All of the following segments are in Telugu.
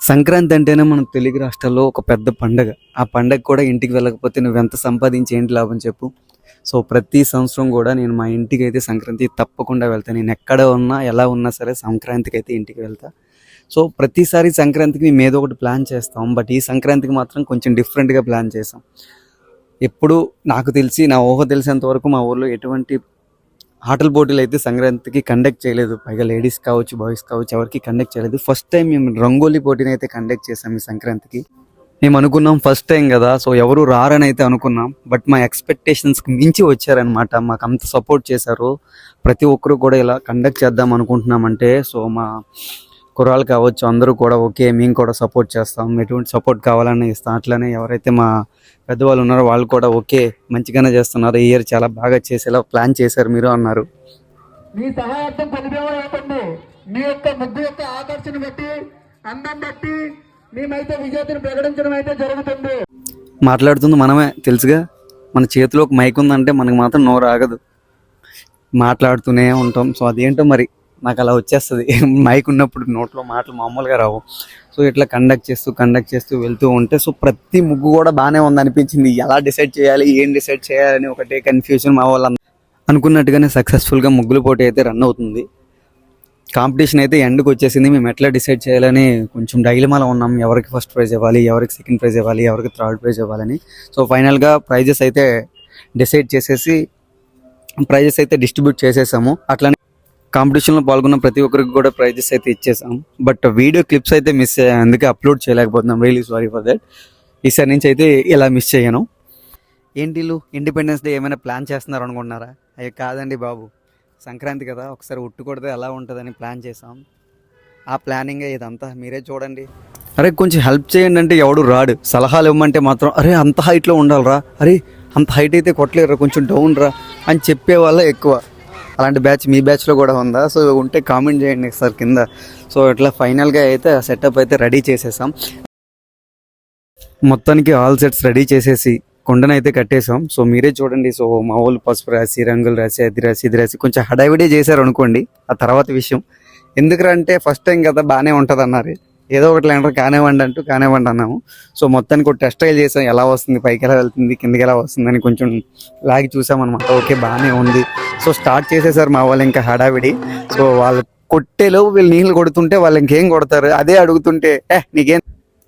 సంక్రాంతి అంటేనే మన తెలుగు రాష్ట్రాల్లో ఒక పెద్ద పండగ. ఆ పండగ కూడా ఇంటికి వెళ్ళకపోతే నువ్వు ఎంత సంపాదించి ఏంటి లాభం చెప్పు. సో ప్రతి సంవత్సరం కూడా నేను మా ఇంటికి అయితే సంక్రాంతి తప్పకుండా వెళ్తాను. నేను ఎక్కడ ఉన్నా ఎలా ఉన్నా సరే సంక్రాంతికి అయితే ఇంటికి వెళ్తా. సో ప్రతిసారి సంక్రాంతికి మేము ఏదో ఒకటి ప్లాన్ చేస్తాం. బట్ ఈ సంక్రాంతికి మాత్రం కొంచెం డిఫరెంట్గా ప్లాన్ చేసాం ఎప్పుడు నాకు తెలిసి నా ఊహ తెలిసేంత వరకు మా ఊర్లో ఎటువంటి ఆటల పోటీలు అయితే సంక్రాంతికి కండక్ట్ చేయలేదు. పైగా లేడీస్ కావచ్చు బాయ్స్ కావచ్చు ఎవరికి కండక్ట్ చేయలేదు. ఫస్ట్ టైం మేము రంగోలీ పోటీని అయితే కండక్ట్ చేసాం ఈ సంక్రాంతికి. మేము అనుకున్నాం ఫస్ట్ టైం కదా సో ఎవరు రారని అయితే అనుకున్నాం. బట్ మా ఎక్స్పెక్టేషన్స్కి మించి వచ్చారనమాట మాకు అంత సపోర్ట్ చేశారు. ప్రతి ఒక్కరు కూడా ఇలా కండక్ట్ చేద్దాం అనుకుంటున్నామంటే సో మా కుర్రాళ్ళు కావచ్చు అందరూ కూడా ఓకే మేము కూడా సపోర్ట్ చేస్తాం ఎటువంటి సపోర్ట్ కావాలని ఇస్తాం. అట్లనే ఎవరైతే మా పెద్దవాళ్ళు ఉన్నారో వాళ్ళు కూడా ఓకే మంచిగానే చేస్తున్నారు. ఈ ఇయర్ చాలా బాగా చేసేలా ప్లాన్ చేశారు మీరు అన్నారు. మీ సహాయార్థం పదివేలు అవుతుంది. మీ యొక్క ముగ్గు యొక్క ఆకర్షణ బట్టి అందం బట్టి మేమైతే విజేతను ప్రకటించడం అయితే జరుగుతుంది. మాట్లాడుతుంది మనమే తెలుసుగా? మన చేతిలో ఒక మైక్ ఉందంటే మనకు మాత్రం నోరు ఆగదు. మాట్లాడుతూనే ఉంటాం. సో అదేంటో మరి? నాకు అలా వచ్చేస్తుంది. మైక్ ఉన్నప్పుడు నోట్లో మాటలు మామూలుగా రావు. సో ఇట్లా కండక్ట్ చేస్తూ కండక్ట్ చేస్తూ వెళ్తూ ఉంటే సో ప్రతి ముగ్గు కూడా బాగానే ఉంది అనిపించింది ఎలా డిసైడ్ చేయాలి ఏం డిసైడ్ చేయాలని ఒకటే కన్ఫ్యూజన్ మా వాళ్ళు అనుకున్నట్టుగానే సక్సెస్ఫుల్గా ముగ్గుల పోటీ అయితే రన్ అవుతుంది. కాంపిటీషన్ అయితే ఎండ్కి వచ్చేసింది. మేము ఎట్లా డిసైడ్ చేయాలని కొంచెం డైలమాలో ఉన్నాం. ఎవరికి ఫస్ట్ ప్రైజ్ ఇవ్వాలి ఎవరికి సెకండ్ ప్రైజ్ ఇవ్వాలి ఎవరికి థర్డ్ ప్రైజ్ ఇవ్వాలని. సో ఫైనల్గా ప్రైజెస్ అయితే డిసైడ్ చేసేసి ప్రైజెస్ అయితే డిస్ట్రిబ్యూట్ చేసేసాము. అట్లానే కాంపిటీషన్లో పాల్గొన్న ప్రతి ఒక్కరికి కూడా ప్రైజెస్ అయితే ఇచ్చేసాం. బట్ వీడియో క్లిప్స్ అయితే మిస్ అయ్యాయి అందుకే అప్లోడ్ చేయలేకపోతున్నాం. రియలీ సారీ ఫర్ దట్ ఈసారి నుంచి అయితే ఇలా మిస్ చేయను. ఏంటి ఇండిపెండెన్స్ డే ఏమైనా ప్లాన్ చేస్తున్నారు అనుకుంటున్నారా? అయ్యో కాదండి బాబు. సంక్రాంతి కదా ఒకసారి ఉట్టు కొడితే ఎలా ఉంటుందని ప్లాన్ చేసాం ఆ ప్లానింగే ఇదంతా. మీరే చూడండి. అరే కొంచెం హెల్ప్ చేయండి అంటే ఎవడు రాడు. సలహాలు ఇవ్వమంటే మాత్రం అరే అంత హైట్లో ఉండాలిరా. అరే అంత హైట్ అయితే కొట్టలేరురా కొంచెం డౌన్ రా అని చెప్పే వాళ్ళే ఎక్కువ. అలాంటి బ్యాచ్ మీ బ్యాచ్లో కూడా ఉందా? సో ఉంటే కామెంట్ చేయండి సార్ కింద. సో ఇట్లా ఫైనల్గా అయితే సెటప్ అయితే రెడీ చేసేసాం. మొత్తానికి ఆల్ సెట్స్ రెడీ చేసేసి కొండను అయితే కట్టేసాం సో మీరే చూడండి. సో మా వాళ్ళు పసుపు రాసి రంగులు రాసి అది రాసి ఇది రాసి కొంచెం హడావిడి చేశారు అనుకోండి ఆ తర్వాత విషయం. ఎందుకు అంటే ఫస్ట్ టైం కదా బాగానే ఉంటుంది అన్నారు ఏదో ఒకటి లేంటారు కానివ్వండి అంటూ కానివ్వండి అన్నాము. సో మొత్తానికి ఒక టెస్ట్ ట్రైల్ చేసాం. ఎలా వస్తుంది పైకి ఎలా వెళ్తుంది కిందకి ఎలా వస్తుంది అని కొంచెం లాగి చూసామన్నమాట. ఓకే బాగానే ఉంది. సో స్టార్ట్ చేసేసారు మా వాళ్ళు ఇంకా హడావిడి. సో వాళ్ళు కొట్టేలో వీళ్ళు నీళ్ళు కొడుతుంటే వాళ్ళు ఇంకేం కొడతారు? అదే అడుగుతుంటే ఏ నీకేం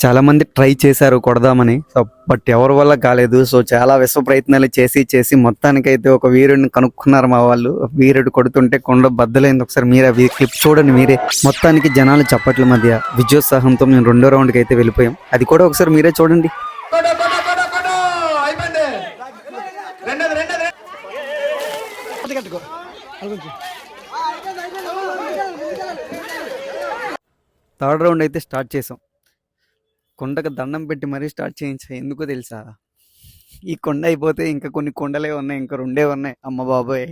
చాలా మంది ట్రై చేశారు కొడదామని. సో బట్ ఎవరి వల్ల కాలేదు. సో చాలా విశ్వ ప్రయత్నాలు చేసి చేసి మొత్తానికైతే ఒక వీరుడిని కనుక్కున్నారు మా వాళ్ళు. వీరుడు కొడుతుంటే కొండ బద్దలైంది. ఒకసారి మీరే క్లిప్ చూడండి మీరే. మొత్తానికి జనాలు చప్పట్ల మధ్య విద్యోత్సాహంతో మేము రెండో రౌండ్కి అయితే వెళ్ళిపోయాం. అది కూడా ఒకసారి మీరే చూడండి. థర్డ్ రౌండ్ అయితే స్టార్ట్ చేసాం. కొండకు దండం పెట్టి మరీ స్టార్ట్ చేయించా. ఎందుకో తెలుసా? ఈ కొండ అయిపోతే ఇంకా కొన్ని కొండలే ఉన్నాయి ఇంకా రెండే ఉన్నాయి. అమ్మ బాబోయ్.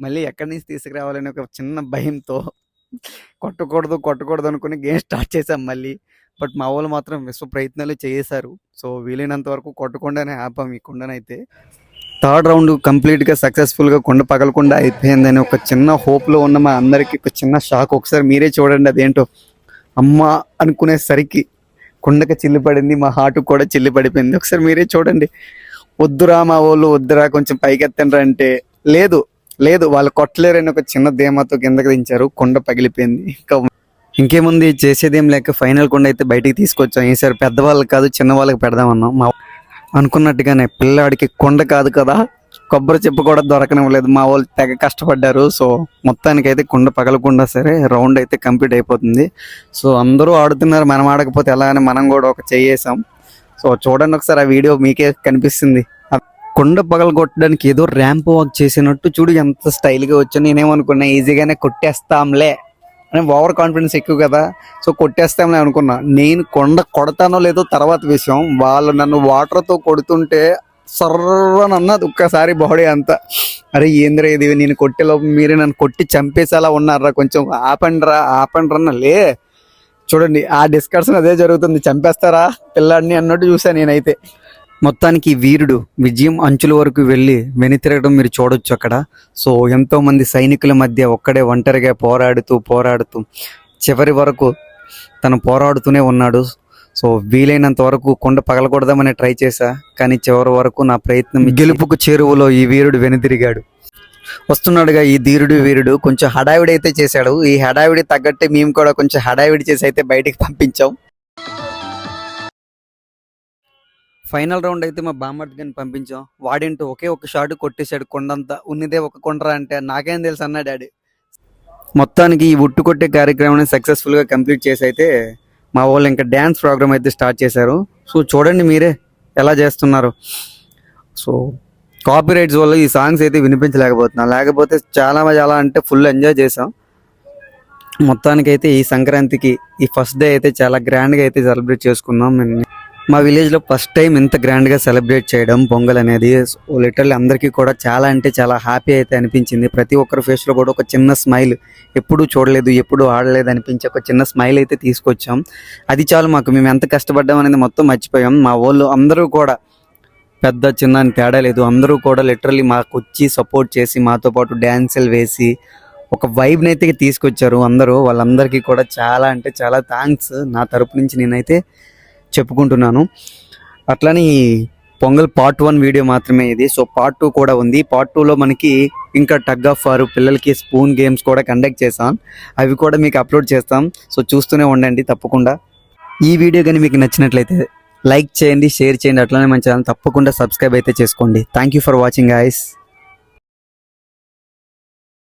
మళ్ళీ ఎక్కడి నుంచి తీసుకురావాలని ఒక చిన్న భయంతో కొట్టకూడదు కొట్టకూడదు అనుకుని గేమ్ స్టార్ట్ చేసాం మళ్ళీ. బట్ మా వాళ్ళు మాత్రం విశ్వ ప్రయత్నాలు చేశారు. సో వీలైనంత వరకు కొట్టకుండానే ఆపాం ఈ కొండనైతే. థర్డ్ రౌండ్ కంప్లీట్గా సక్సెస్ఫుల్గా కొండ పగలకుండా అయిపోయిందని ఒక చిన్న హోప్లో ఉన్న మా అందరికి ఒక చిన్న షాక్. ఒకసారి మీరే చూడండి అదేంటో. అమ్మ అనుకునేసరికి కొండకి చిల్లు పడింది మా హార్ట్ కూడా చిల్లు పడిపోయింది ఒకసారి మీరే చూడండి. వద్దురా మా వాళ్ళు వద్దురా కొంచెం పైకెత్తండ్రా అంటే. లేదు లేదు వాళ్ళు కొట్టలేరని ఒక చిన్న ధీమాతో కిందకి దించారు. కొండ పగిలిపోయింది. ఇంకా ఇంకేముంది? చేసేదేం లేక ఫైనల్ కొండ అయితే బయటికి తీసుకొచ్చాం. ఈసారి పెద్దవాళ్ళకి కాదు చిన్న వాళ్ళకి పెడదామన్నాం. మా అనుకున్నట్టుగానే పిల్లాడికి కొండ కాదు కదా. కొబ్బరి చెప్పు కూడా దొరకనివ్వలేదు. మా వాళ్ళు తెగ కష్టపడ్డారు. సో మొత్తానికి అయితే కుండ పగలకుండా సరే రౌండ్ అయితే కంప్లీట్ అయిపోతుంది. సో అందరూ ఆడుతున్నారు. మనం ఆడకపోతే ఎలా అని మనం కూడా ఒక చేసాం సో చూడండి ఒకసారి ఆ వీడియో మీకే కనిపిస్తుంది. కుండ కొండ పగల కొట్టడానికి ఏదో ర్యాంప్ వాక్ చేసినట్టు చూడు ఎంత స్టైల్గా వచ్చా. నేనేమనుకున్నా ఈజీగానే కొట్టేస్తాంలే అని ఓవర్ కాన్ఫిడెన్స్ ఎక్కువ కదా. సో కొట్టేస్తాంలే అనుకున్నా. నేను కొండ కొడతానో లేదో తర్వాత విషయం. వాళ్ళు నన్ను వాటర్తో కొడుతుంటే సర్రనన్నది ఒక్కసారి బాడీ అంతా. అరే ఏంద్రా ఇది? నేను కొట్టేలోపు మీరే నన్ను కొట్టి చంపేసేలా ఉన్నారా కొంచెం. ఆపండిరా ఆపండిరా లే. చూడండి ఆ డిస్కషన్ అదే జరుగుతుంది. చంపేస్తారా పిల్లాడిని అన్నట్టు చూసాను నేనైతే. మొత్తానికి వీరుడు విజయం అంచుల వరకు వెళ్ళి వెనుతిరగడం మీరు చూడొచ్చు అక్కడ. సో ఎంతోమంది సైనికుల మధ్య ఒక్కడే ఒంటరిగా పోరాడుతూ పోరాడుతూ చివరి వరకు తను పోరాడుతూనే ఉన్నాడు. సో వీలైనంత వరకు కొండ పగలకూడదామని ట్రై చేశా కానీ చివరి వరకు నా ప్రయత్నం గెలుపుకు చేరువలో ఈ వీరుడు వెనుదిరిగాడు. వస్తున్నాడుగా ఈ ధీరుడు వీరుడు. కొంచెం హడావిడి అయితే చేశాడు. ఈ హడావిడి తగ్గట్టే మేము కూడా కొంచెం హడావిడి చేసి అయితే బయటికి పంపించాం. ఫైనల్ రౌండ్ అయితే మా బామ్మర్ది గారిని పంపించాం. వాడింటూ ఒకే ఒక షాట్ కొట్టేశాడు. కొండంతా ఉన్నదే ఒక కొండరా అంటే నాకేం తెలుసు అన్నా డాడీ. మొత్తానికి ఈ ఉట్టు కొట్టే కార్యక్రమాన్ని సక్సెస్ఫుల్గా కంప్లీట్ చేసి అయితే మా వాళ్ళు ఇంకా డ్యాన్స్ ప్రోగ్రామ్ అయితే స్టార్ట్ చేశారు. సో చూడండి మీరే ఎలా చేస్తున్నారు. సో కాపీ రైట్స్ వల్ల ఈ సాంగ్స్ అయితే వినిపించలేకపోతున్నాం. లేకపోతే చాలా చాలా అంటే ఫుల్ ఎంజాయ్ చేసాం మొత్తానికి అయితే ఈ సంక్రాంతికి ఈ ఫస్ట్ డే అయితే చాలా గ్రాండ్గా అయితే సెలబ్రేట్ చేసుకున్నాం. మేము మా విలేజ్లో ఫస్ట్ టైం ఇంత గ్రాండ్గా సెలబ్రేట్ చేయడం పొంగల్ అనేది లిటరల్లీ అందరికీ కూడా చాలా అంటే చాలా హ్యాపీ అయితే అనిపించింది. ప్రతి ఒక్కరి ఫేస్లో కూడా ఒక చిన్న స్మైల్ ఎప్పుడూ చూడలేదు ఎప్పుడూ ఆడలేదు అనిపించి ఒక చిన్న స్మైల్ అయితే తీసుకొచ్చాం. అది చాలు మాకు మేము ఎంత కష్టపడ్డాం అనేది మొత్తం మర్చిపోయాం. మా వాళ్ళు అందరూ కూడా పెద్ద చిన్న అని తేడా లేదు. అందరూ కూడా లిటరల్లీ మాకు వచ్చి సపోర్ట్ చేసి మాతో పాటు డ్యాన్సులు వేసి ఒక వైబ్ని అయితే తీసుకొచ్చారు అందరూ. వాళ్ళందరికీ కూడా చాలా అంటే చాలా థ్యాంక్స్ నా తరపు నుంచి నేనైతే చెప్పుకుంటున్నాను. అట్లానే ఈ పొంగల్ పార్ట్ వన్ వీడియో మాత్రమే ఇది. సో పార్ట్ టూ కూడా ఉంది. పార్ట్ టూలో మనకి ఇంకా టగ్ ఆఫ్ వారు పిల్లలకి స్పూన్ గేమ్స్ కూడా కండక్ట్ చేసాం అవి కూడా మీకు అప్లోడ్ చేస్తాం. సో చూస్తూనే ఉండండి తప్పకుండా. ఈ వీడియో కానీ మీకు నచ్చినట్లయితే లైక్ చేయండి షేర్ చేయండి. అట్లనే మన ఛానల్ తప్పకుండా సబ్స్క్రైబ్ అయితే చేసుకోండి. Thank you for watching ice